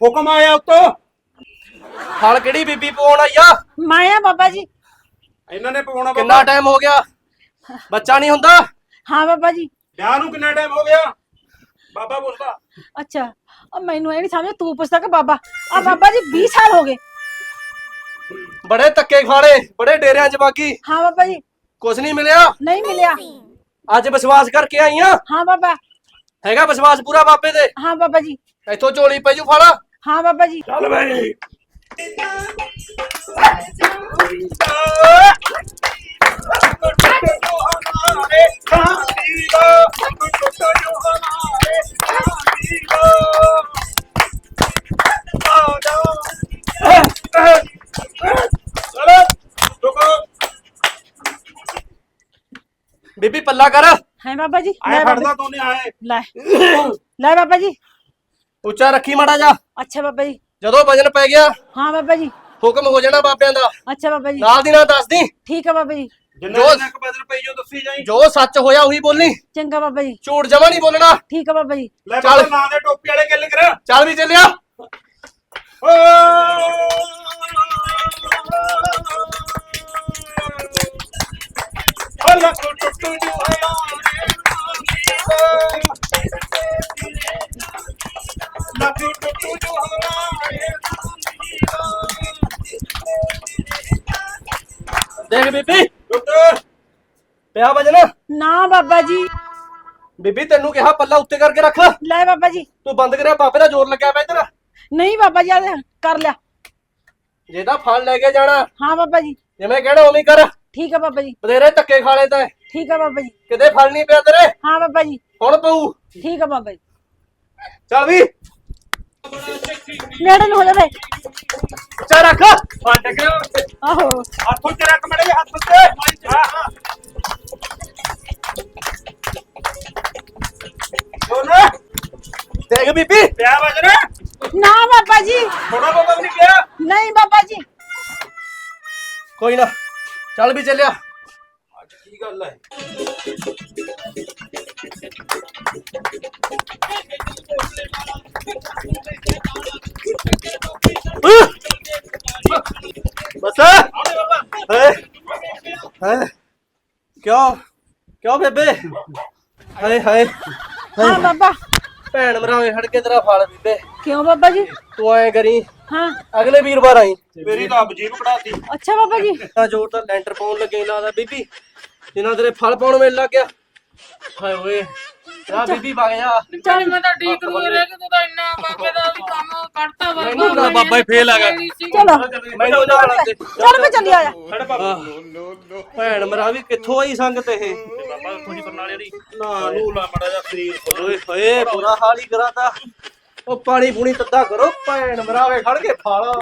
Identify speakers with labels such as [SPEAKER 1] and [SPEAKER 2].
[SPEAKER 1] ਹੁਕਮ ਆਇਆ ਉਤੋਂ।
[SPEAKER 2] ਫਲ ਕਿਹੜੀ ਬੀਬੀ ਪਵਾਉਣ ਆਈ ਆ?
[SPEAKER 3] ਮੈਂ ਆ ਬਾਬਾ ਜੀ।
[SPEAKER 1] ਇਹਨਾਂ ਨੇ ਪਵਾਉਣਾ
[SPEAKER 2] ਕਿੰਨਾ ਟਾਈਮ ਹੋ ਗਿਆ? ਬੱਚਾ ਨਹੀਂ ਹੁੰਦਾ?
[SPEAKER 3] ਹਾਂ ਬਾਬਾ ਜੀ।
[SPEAKER 1] ਵਿਆਹ ਨੂੰ ਕਿੰਨਾ ਟਾਈਮ ਹੋ ਗਿਆ? ਬਾਬਾ ਪੁੱਛਦਾ
[SPEAKER 3] ਅੱਛਾ ਉਹ ਮੈਨੂੰ ਇਹ ਨਹੀਂ ਸਮਝ ਤੂੰ ਪੁੱਛਦਾ ਕਿ ਬਾਬਾ ਆ ਬਾਬਾ ਜੀ 20 ਸਾਲ ਹੋ ਗਏ।
[SPEAKER 2] ਬੜੇ ਧੱਕੇ ਖਾਣੇ ਬੜੇ ਡੇਰਿਆਂ 'ਚ ਬਾਕੀ
[SPEAKER 3] ਹਾਂ ਬਾਬਾ ਜੀ।
[SPEAKER 2] ਕੁਝ ਨਹੀਂ ਮਿਲਿਆ?
[SPEAKER 3] ਨਹੀਂ ਮਿਲਿਆ।
[SPEAKER 2] ਅੱਜ ਵਿਸ਼ਵਾਸ ਕਰਕੇ ਆਈ ਆ?
[SPEAKER 3] ਹਾਂ ਬਾਬਾ।
[SPEAKER 2] ਹੈਗਾ ਵਿਸ਼ਵਾਸ ਪੂਰਾ ਬਾਬੇ ਤੇ?
[SPEAKER 3] ਹਾਂ ਬਾਬਾ ਜੀ।
[SPEAKER 2] ਇੱਥੋਂ ਝੋਲੀ ਪੈ ਜੂ ਫੜ
[SPEAKER 3] ਹਾਂ ਬਾਬਾ ਜੀ
[SPEAKER 1] ਚੱਲ ਬਈ
[SPEAKER 2] ਬੀਬੀ ਪੱਲਾ ਕਰ
[SPEAKER 3] ਹੈ ਬਾਬਾ ਜੀ
[SPEAKER 1] ਆਏ
[SPEAKER 3] ਲੈ ਬਾਬਾ
[SPEAKER 1] ਫੜਦਾ ਤੋਨੇ ਆਏ
[SPEAKER 3] ਲੈ ਲੈ ਬਾਬਾ ਜੀ
[SPEAKER 2] ਉੱਚਾ ਰੱਖੀ ਮਾੜਾ ਜਾ
[SPEAKER 3] ਅੱਛਾ ਬਾਬਾ ਜੀ।
[SPEAKER 2] ਜਦੋਂ ਵਜਨ ਪੈ ਗਿਆ
[SPEAKER 3] ਹਾਂ ਬਾਬਾ ਜੀ।
[SPEAKER 2] ਹੁਕਮ ਹੋ ਜਾਣਾ ਬਾਬਿਆਂ ਦਾ।
[SPEAKER 3] ਅੱਛਾ ਬਾਬਾ ਜੀ।
[SPEAKER 2] ਨਾਲ ਦੀ ਨਾਲ ਦੱਸ ਦੀ।
[SPEAKER 3] ਠੀਕ ਆ ਬਾਬਾ ਜੀ।
[SPEAKER 1] ਜਿੰਨਾ
[SPEAKER 2] ਜੋ-
[SPEAKER 1] ਜਿੰਨਾ ਕੁ ਬਦਲ ਪਈ ਜੋ ਦੱਸੀ ਜਾਈ।
[SPEAKER 2] ਜੋ ਸੱਚ ਹੋਇਆ ਉਹੀ ਬੋਲਣੀ
[SPEAKER 3] ਚੰਗਾ ਬਾਬਾ ਜੀ।
[SPEAKER 2] ਝੂਠ ਜਮਾ ਨਹੀਂ ਬੋਲਣਾ।
[SPEAKER 3] ਠੀਕ ਆ ਬਾਬਾ ਜੀ।
[SPEAKER 1] ਲੈ
[SPEAKER 2] ਚੱਲ।
[SPEAKER 1] ਬਾਬਾ ਨਾਂ ਦੇ ਟੋਪੀ ਵਾਲੇ ਗੱਲ ਕਰ।
[SPEAKER 2] ਚੱਲ ਵੀ ਚੱਲਿਆ।
[SPEAKER 1] ਟੁੱਟੂ ਜੋ
[SPEAKER 2] ਦੇਖ ਬੀਬੀ।
[SPEAKER 1] ਟੁੱਟ
[SPEAKER 2] ਪਿਆ ਵਜਨ?
[SPEAKER 3] ਨਾ ਬਾਬਾ ਜੀ।
[SPEAKER 2] ਬੀਬੀ ਤੈਨੂੰ ਕਿਹਾ ਪੱਲਾ ਉੱਤੇ ਕਰਕੇ ਰੱਖ।
[SPEAKER 3] ਲੈ ਬਾਬਾ ਜੀ।
[SPEAKER 2] ਤੂੰ ਬੰਦ ਕਰਿਆ ਬਾਬੇ ਦਾ ਜ਼ੋਰ ਲੱਗਿਆ ਪਿਆ ਇੱਧਰ।
[SPEAKER 3] ਨਹੀਂ ਬਾਬਾ ਜੀ ਆ ਲੈ, ਕਰ ਲਿਆ।
[SPEAKER 2] ਜੇ ਤਾਂ ਫਲ ਲੈ ਕੇ ਜਾਣਾ।
[SPEAKER 3] ਹਾਂ ਬਾਬਾ ਜੀ।
[SPEAKER 2] ਜਿਵੇਂ ਕਹਿਣਾ ਉਵੇਂ ਹੀ ਕਰ।
[SPEAKER 3] ਠੀਕ ਆ ਬਾਬਾ ਜੀ।
[SPEAKER 2] ਬਥੇਰੇ ਧੱਕੇ ਖਾਲੇ ਤਾਂ।
[SPEAKER 3] ਠੀਕ ਆ ਬਾਬਾ ਜੀ।
[SPEAKER 2] ਕਿਤੇ ਫਲ ਨਹੀਂ ਪਿਆ ਤੇਰੇ।
[SPEAKER 3] ਹਾਂ ਬਾਬਾ ਜੀ।
[SPEAKER 2] ਹੁਣ ਪਊ।
[SPEAKER 3] ਠੀਕ ਆ ਬਾਬਾ ਜੀ।
[SPEAKER 2] ਚੱਲ ਵੀ।
[SPEAKER 3] ਨੇੜੇ ਨੂੰ ਹੋ ਜਾਵੇ।
[SPEAKER 2] ਉੱਚਾ ਰੱਖ
[SPEAKER 1] ਫਟ ਗਿਆ
[SPEAKER 3] ਆਹੋ।
[SPEAKER 1] ਹੱਥੋਂ ਤੇ ਰੱਖ ਮੜੇ ਹੱਥ ਤੇ ਹਾਂ ਹਾਂ। ਸੋਨਾ
[SPEAKER 2] ਦੇਖ ਬੀਬੀ
[SPEAKER 1] ਪਿਆ ਵਜਣਾ
[SPEAKER 3] ਨਾ ਬਾਬਾ ਜੀ।
[SPEAKER 1] ਥੋੜਾ ਬਾਬਾ ਵੀ ਨਹੀਂ ਗਿਆ।
[SPEAKER 3] ਨਹੀਂ ਬਾਬਾ ਜੀ।
[SPEAKER 2] ਕੋਈ ਨਾ ਚੱਲ ਵੀ ਚੱਲਿਆ।
[SPEAKER 1] ਅੱਜ ਕੀ ਗੱਲ ਹੈ?
[SPEAKER 2] ਬਸ ਹੈ? ਹੈ? ਕਿਉਂ? ਕਿਉਂ ਬੇਬੇ? ਹਾਏ ਹਾਏ।
[SPEAKER 3] ਹਾਂ ਬਾਬਾ।
[SPEAKER 2] ਭੈਣ ਮਰਾਵੇ ਹੜ ਕੇ ਤੇਰਾ ਫਲ ਬੀਬੇ।
[SPEAKER 3] ਕਿਉਂ ਬਾਬਾ ਜੀ?
[SPEAKER 2] ਤੂੰ ਐ ਕਰੀ।
[SPEAKER 3] ਹਾਂ।
[SPEAKER 2] ਅਗਲੇ ਵੀਰਵਾਰ ਆਈ।
[SPEAKER 1] ਮੇਰੀ ਤਾਂ ਅਬਜੀਬ ਕਢਾਤੀ
[SPEAKER 3] ਅੱਛਾ ਬਾਬਾ ਜੀ।
[SPEAKER 2] ਤਾਂ ਜੋਰ ਤਾਂ ਲੈਂਟਰ ਪਾਉਣ ਲੱਗੇ ਲੱਗਦਾ ਬੀਬੀ। ਜਿਨ੍ਹਾਂ ਤੇਰੇ ਫਲ ਪਾਉਣ ਵੇਲ ਲੱਗ ਗਿਆ। ਹਾਏ ਓਏ। ਆ ਬੀਬੀ ਵਗ ਜਾ।
[SPEAKER 4] ਚੱਲ ਮੈਂ ਤਾਂ ਠੀਕ ਨਹੀਂ ਰਹਿ ਗਿਆ ਤੂੰ ਤਾਂ ਇੰਨਾ ਬਾਬੇ ਦਾ ਵੀ ਕੰਮ ਕੱਢਤਾ
[SPEAKER 2] ਬਾਬਾ ਹੀ ਫੇਲ ਆ ਗਿਆ।
[SPEAKER 3] ਚਲੋ।
[SPEAKER 2] ਮੈਨੂੰ ਜਾ ਬਣਾ ਦੇ
[SPEAKER 3] ਚੱਲ ਮੈਂ ਚੱਲੀ ਆ ਜਾ
[SPEAKER 1] ਬਾਬਾ।
[SPEAKER 2] ਭੈਣ ਮਰਾ ਵੀ ਕਿੱਥੋਂ ਆਈ ਸੰਗਤ ਇਹ?
[SPEAKER 1] ਬਾਬਾ ਥੋੜੀ ਬਰਨਾਲੇ ਦੀ ਨਾ। ਨੂੰ ਲਾ ਮੜਾ ਜਾ ਸਰੀਰ
[SPEAKER 2] ਓਏ ਹੋਏ ਬੁਰਾ ਹਾਲ ਹੀ ਕਰਾਤਾ। ਉਹ ਪਾਣੀ ਪੂਣੀ ਤੱਦਾ ਕਰੋ ਭੈਣ ਮਰਾਵੇ ਖੜ ਕੇ ਫਾਲਾ।